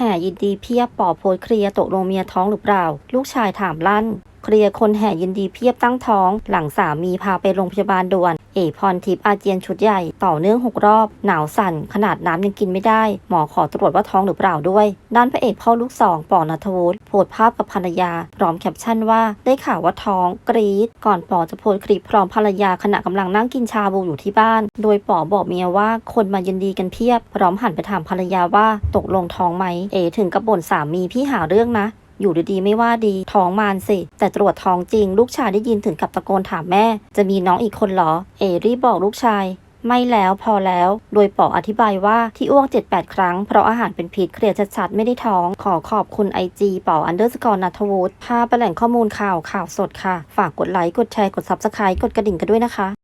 แห่ยินดีเพียบปอโพสเคลียร์ตกลงเมียท้องหรือเปล่า ลูกชายถามลั่น เคลียร์คนแห่ยินดีเพียบตั้งท้อง หลังสามีพาไปโรงพยาบาลด่วน เอพรทิพย์อาเจียนชุดใหญ่ ต่อเนื่องหกรอบ หนาวสั่น ขนาดน้ำยังกินไม่ได้ หมอขอตรวจว่าท้องหรือเปล่าด้วย ด้านพระเอกพ่อลูกสองปอนัทวุฒิโพสภาพกับภรรยา พร้อมแคปชั่นว่า ได้ข่าวว่าท้อง กรีด ก่อนปอจะโพสคลิปพร้อมภรรยาขณะกำลังนั่งกินชาบูอยู่ที่บ้าน โดยปอบอกเมียว่าคนมายินดีกันเพียบ พร้อมหันไปถามภรรยาว่าตกลงท้องไหม เอถึงกับบ่นสามีพี่หาเรื่องนะ อยู่ดีๆไม่ว่าดี ท้องมานสิ แต่ตรวจท้องจริง ลูกชายได้ยินถึงกับตะโกนถามแม่ จะมีน้องอีกคนเหรอ เอรีบบอกลูกชายไม่แล้วพอแล้ว โดยปออธิบายว่าที่อ้วก 7-8 ครั้ง เพราะอาหารเป็นพิษเคลียร์ชัดๆ ไม่ได้ท้อง ขอขอบคุณไอจีปออันเดอร์สกอร์นัทวุฒิพาไปแหล่งข้อมูลข่าวข่าวสดค่ะ ฝากกดไลค์ กดแชร์ กดซับสไครต์กดกระดิ่งกันด้วยนะคะ